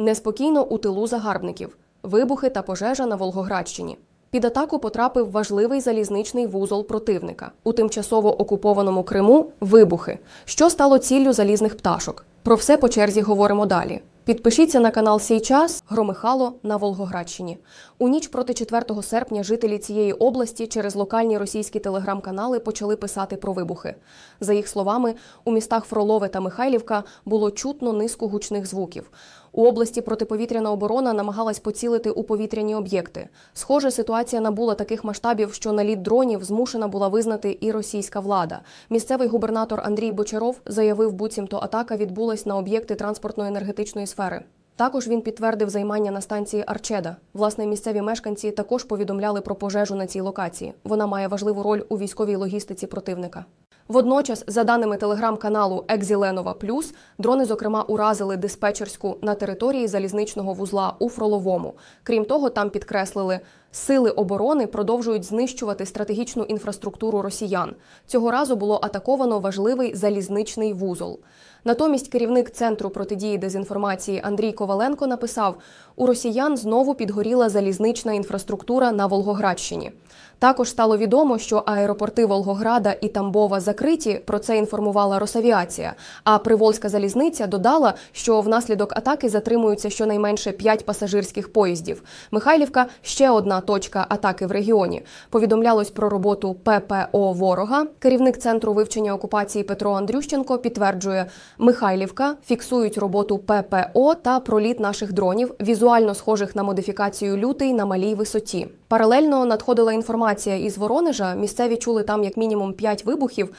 Неспокійно у тилу загарбників, вибухи та пожежа на Волгоградщині. Під атаку потрапив важливий залізничний вузол противника. У тимчасово окупованому Криму вибухи. Що стало ціллю залізних пташок? Про все по черзі говоримо далі. Підпишіться на канал Сій час Громихало на Волгоградщині. У ніч проти 4 серпня жителі цієї області через локальні російські телеграм-канали почали писати про вибухи. За їх словами, у містах Фролове та Михайлівка було чутно низку гучних звуків. У області протиповітряна оборона намагалась поцілити у повітряні об'єкти. Схоже, ситуація набула таких масштабів, що наліт дронів змушена була визнати і російська влада. Місцевий губернатор Андрій Бочаров заявив, буцімто атака відбулась на об'єкти транспортно-енергетичної сфери. Також він підтвердив займання на станції Арчеда. Власне, місцеві мешканці також повідомляли про пожежу на цій локації. Вона має важливу роль у військовій логістиці противника. Водночас, за даними телеграм-каналу Екзіленова Плюс, дрони, зокрема, уразили диспетчерську на території залізничного вузла у Фроловому. Крім того, там підкреслили, сили оборони продовжують знищувати стратегічну інфраструктуру росіян. Цього разу було атаковано важливий залізничний вузол. Натомість керівник центру протидії дезінформації Андрій Коваленко написав: у росіян знову підгоріла залізнична інфраструктура на Волгоградщині. Також стало відомо, що аеропорти Волгограда і Тамбова закриті. Про це інформувала Росавіація. А Приволзька залізниця додала, що внаслідок атаки затримуються щонайменше 5 пасажирських поїздів. Михайлівка ще одна точка атаки в регіоні. Повідомлялось про роботу ППО ворога. Керівник центру вивчення окупації Петро Андрющенко підтверджує, Михайлівка фіксують роботу ППО та проліт наших дронів, візуально схожих на модифікацію лютий на малій висоті. Паралельно надходила інформація із Воронежа. Місцеві чули там як мінімум 5 вибухів.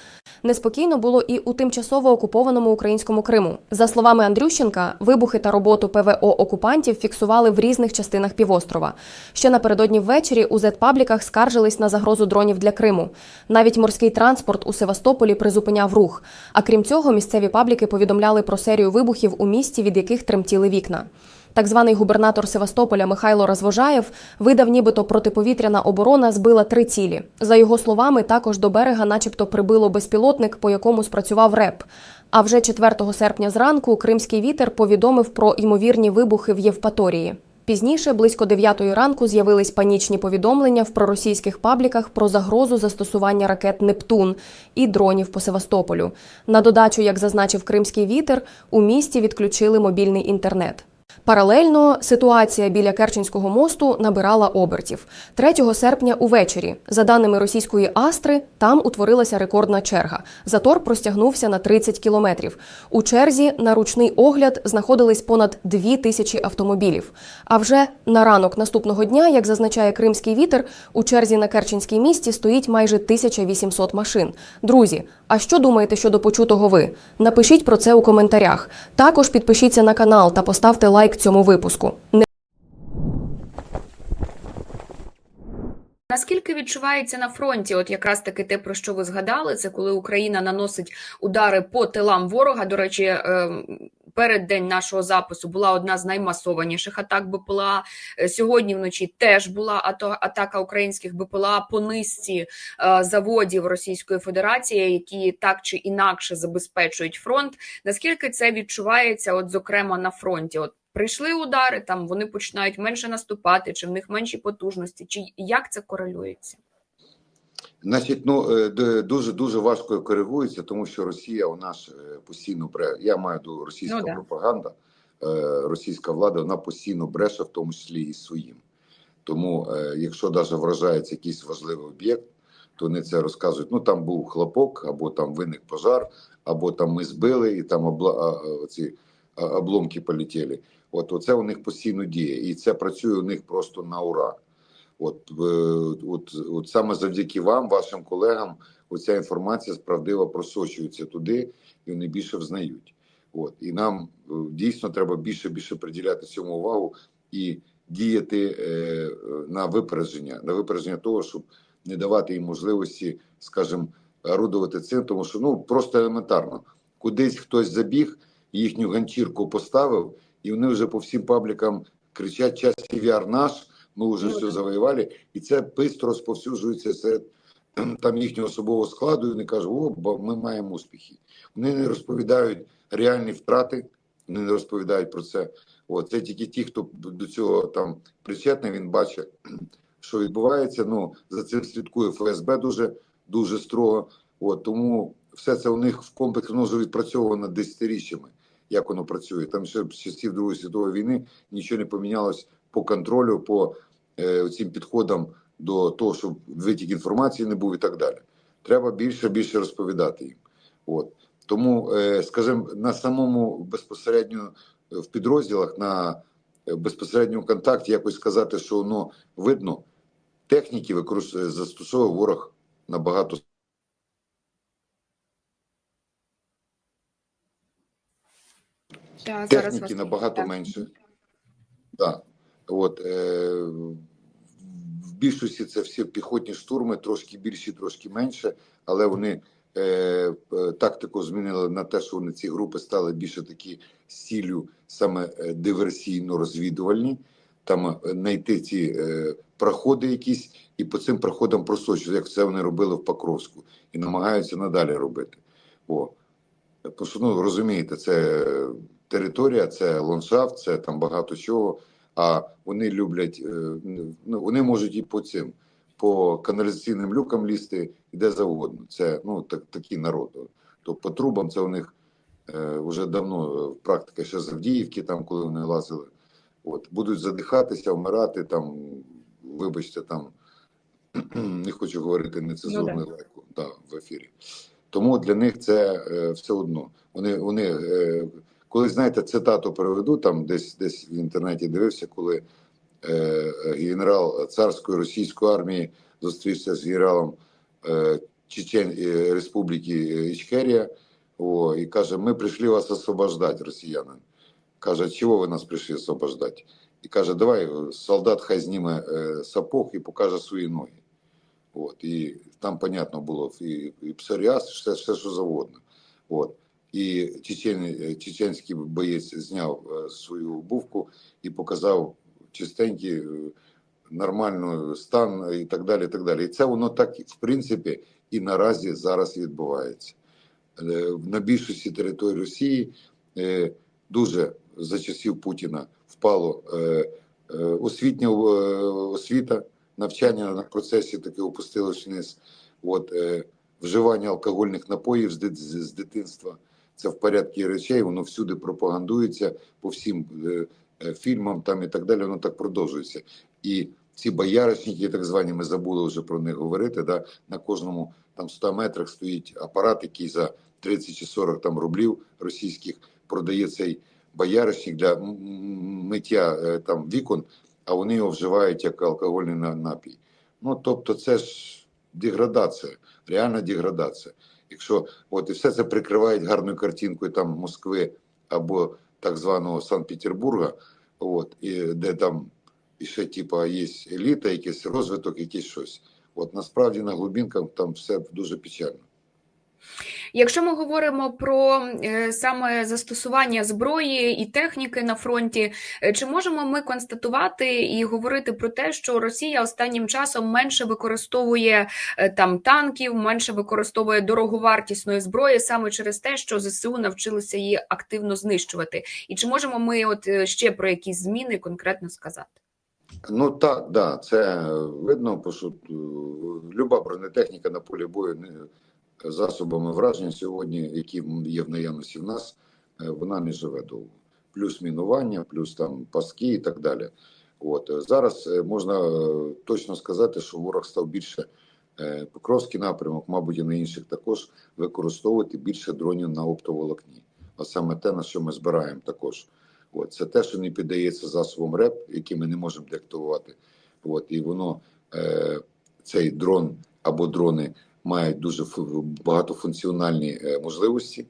Неспокійно було і у тимчасово окупованому українському Криму. За словами Андрющенка, вибухи та роботу ПВО окупантів фіксували в різних частинах півострова. Ще напередодні ввечері у зет-пабліках скаржились на загрозу дронів для Криму. Навіть морський транспорт у Севастополі призупиняв рух. А крім цього, місцеві пабліки повідомляли про серію вибухів у місті, від яких тремтіли вікна. Так званий губернатор Севастополя Михайло Розвожаєв видав, нібито протиповітряна оборона збила три цілі. За його словами, також до берега, начебто, прибило безпілотник, по якому спрацював РЕП. А вже 4 серпня зранку кримський вітер повідомив про ймовірні вибухи в Євпаторії. Пізніше, близько 9 ранку, з'явились панічні повідомлення в проросійських пабліках про загрозу застосування ракет Нептун і дронів по Севастополю. На додачу, як зазначив кримський вітер, у місті відключили мобільний інтернет. Паралельно ситуація біля Керченського мосту набирала обертів. 3 серпня увечері, за даними російської Астри, там утворилася рекордна черга. Затор простягнувся на 30 кілометрів. У черзі на ручний огляд знаходились понад 2 тисячі автомобілів. А вже на ранок наступного дня, як зазначає Кримський вітер, у черзі на Керченській місті стоїть майже 1800 машин. Друзі, а що думаєте щодо почутого ви? Напишіть про це у коментарях. Також підпишіться на канал та поставте лайк цьому випуску. Наскільки відчувається на фронті, от якраз таки те, про що ви згадали, це коли Україна наносить удари по тилам ворога. До речі, ем, перед день нашого запису була одна з наймасованіших атак БПЛА. Е, Сьогодні вночі теж була атака українських БПЛА по низці е, заводів Російської Федерації, які так чи інакше забезпечують фронт. Наскільки це відчувається, от зокрема на фронті? От прийшли удари, там вони починають менше наступати, чи в них менші потужності, чи як це корелюється? Значить, ну е, дуже дуже важко коригується, тому що Росія у нас е, постійно бре. Я маю до російська Ну да. пропаганда, е, російська влада вона постійно бреше, в тому числі і своїм. Тому, якщо навіть вражається якийсь важливий об'єкт, то вони це розказують. Ну там був хлопок, або там виник пожар, або там ми збили, і там обла... ці обломки полетіли. От оце у них постійно діє, і це працює у них просто на ура. От, е, от, от саме завдяки вам, вашим колегам, оця інформація справдиво просочується туди, і вони більше взнають. От і нам е, дійсно треба більше більше приділяти цьому увагу і діяти е, е, на випередження, на випередження того, щоб не давати їм можливості, скажімо, орудувати цим, тому що ну просто елементарно, кудись хтось забіг, їхню ганчірку поставив, і вони вже по всім паблікам кричать: час VR наш. Ми вже Ну, все завоювали, і це швидко розповсюджується серед там їхнього особового складу. І вони кажуть, о, бо ми маємо успіхи. Вони не розповідають реальні втрати, вони не розповідають про це. От це тільки ті, хто до цього там причетний, він бачить, що відбувається. Ну за цим слідкує ФСБ дуже дуже строго. От тому все це у них в комплексі воно вже відпрацьовано десятиріччями. Як воно працює? Там ще з часів Другої світової війни нічого не помінялось по контролю, по е, цим підходам до того, щоб витік інформації не був і так далі. Треба більше більше розповідати їм. От тому, е, скажімо, на самому безпосередньо в підрозділах на е, безпосередньому контакті якось сказати, що воно видно, техніки використовує застосовує ворог набагато Та, техніки вас набагато так. менше. Да. От, е, в більшості це всі піхотні штурми, трошки більші, трошки менше, але вони е, е, тактику змінили на те, що вони ці групи стали більше такі з ціллю саме е, диверсійно-розвідувальні. Там е, знайти ці е, проходи якісь і по цим проходам просочувати, як це вони робили в Покровську, і намагаються надалі робити. О. Тому що, ну, розумієте, це територія, це ландшафт, це там багато чого. А вони люблять, е, ну вони можуть і по цим, по каналізаційним люкам лізти і де завгодно. Це ну так, такий народ. То по трубам це у них е, вже давно е, практика ще з Авдіївки, там коли вони лазили. От будуть задихатися, вмирати там. Вибачте, там не хочу говорити нецензурну Ну, да. лайку да, в ефірі. Тому для них це е, все одно. Вони, вони е, коли знаєте, цитату переведу, там десь десь в інтернеті дивився, коли е, генерал царської російської армії зустрівся з генералом е, Чечен е, Республіки Ічкерія, о, і каже: Ми прийшли вас освобождати, росіянин. Каже, чого ви нас прийшли освобождати? І каже, давай солдат хай зніме е, сапог і покаже свої ноги. От, і там, понятно, було і, і псоріаз, все, все, що завгодно. От. І чечен, е, чеченський боєць зняв е, свою обувку і показав чистенький, е, нормальний стан і так далі. І так далі. І це воно так, в принципі, і наразі зараз відбувається. На більшості території Росії дуже за часів Путіна впало освітня освіта, навчання на процесі таки опустилось вниз. От, вживання алкогольних напоїв з дитинства. Це в порядку речей, воно всюди пропагандується по всім е, е, фільмам там і так далі, воно так продовжується. І ці бояришники, так звані, ми забули вже про них говорити. Да? На кожному там 100 метрах стоїть апарат, який за 30 чи 40 там рублів російських продає цей бояришник для миття е, там вікон, а вони його вживають як алкогольний на- напій. Ну тобто, це ж деградація, реальна деградація. Якщо от і все це прикривають гарною картинкою там Москви або так званого Санкт-Петербурга, от і де там і ще типа є еліта, якийсь розвиток, якесь щось. От насправді на глибинках там все дуже печально. Якщо ми говоримо про е, саме застосування зброї і техніки на фронті, е, чи можемо ми констатувати і говорити про те, що Росія останнім часом менше використовує е, там танків, менше використовує дороговартісної зброї саме через те, що ЗСУ навчилися її активно знищувати? І чи можемо ми от ще про якісь зміни конкретно сказати? Ну так, да, це видно, бо що люба бронетехніка на полі бою не засобами враження сьогодні, які є в наявності в нас, е, вона не живе довго. Плюс мінування, плюс там паски і так далі. От е, зараз е, можна точно сказати, що ворог став більше Покровський напрямок, мабуть, і на інших також використовувати більше дронів на оптоволокні. А саме те, на що ми збираємо також. От це те, що не піддається засобам РЕП, які ми не можемо деактивувати. От і воно цей дрон або дрони мають дуже фу- багатофункціональні е, можливості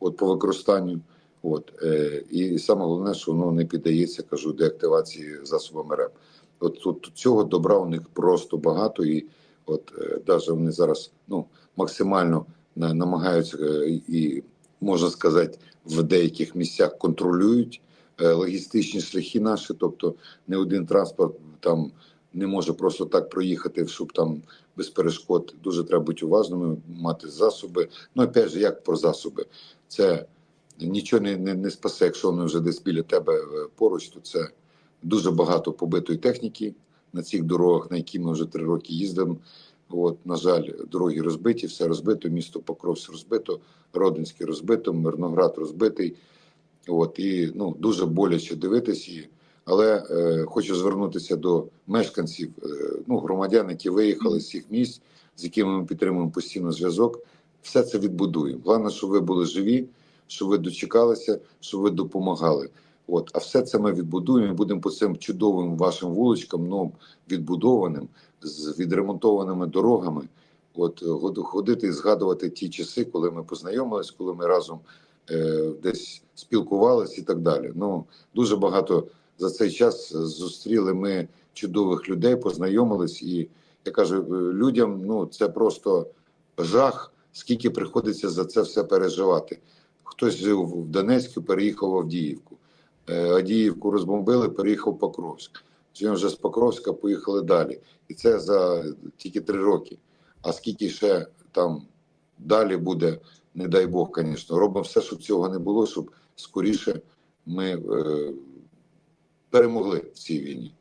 от по використанню. От е, і саме головне, що воно не піддається, кажу, деактивації засобами РЕП. От тут цього добра у них просто багато, і от е, навіть вони зараз ну максимально намагаються е, і можна сказати, в деяких місцях контролюють е, логістичні шляхи наші, тобто не один транспорт там не може просто так проїхати, щоб там без перешкод. Дуже треба бути уважними, мати засоби. Ну опять же, як про засоби, це нічого не, не, не спасе, якщо вони вже десь біля тебе е, поруч, то це дуже багато побитої техніки на цих дорогах, на які ми вже три роки їздимо. От, на жаль, дороги розбиті, все розбито, місто Покровськ розбито, Родинське розбито, Мирноград розбитий. От, і ну, дуже боляче дивитись. І, але е, хочу звернутися до мешканців, е, ну, громадян, які виїхали з цих місць, з якими ми підтримуємо постійно зв'язок. Все це відбудуємо. Головне, щоб ви були живі, щоб ви дочекалися, щоб ви допомагали. От, а все це ми відбудуємо. і Будемо по цим чудовим вашим вуличкам, ну відбудованим, з відремонтованими дорогами. От ходити і згадувати ті часи, коли ми познайомились, коли ми разом е, десь спілкувалися і так далі. Ну дуже багато за цей час зустріли ми чудових людей, познайомились, і я кажу, е, людям ну це просто жах, скільки приходиться за це все переживати. Хтось жив в Донецьку, переїхав в Авдіївку. Е, Авдіївку розбомбили, переїхав Покровськ. Він вже з Покровська поїхали далі. І це за тільки три роки. А скільки ще там далі буде, не дай Бог, звісно. Робимо все, щоб цього не було, щоб скоріше ми е, перемогли в цій війні.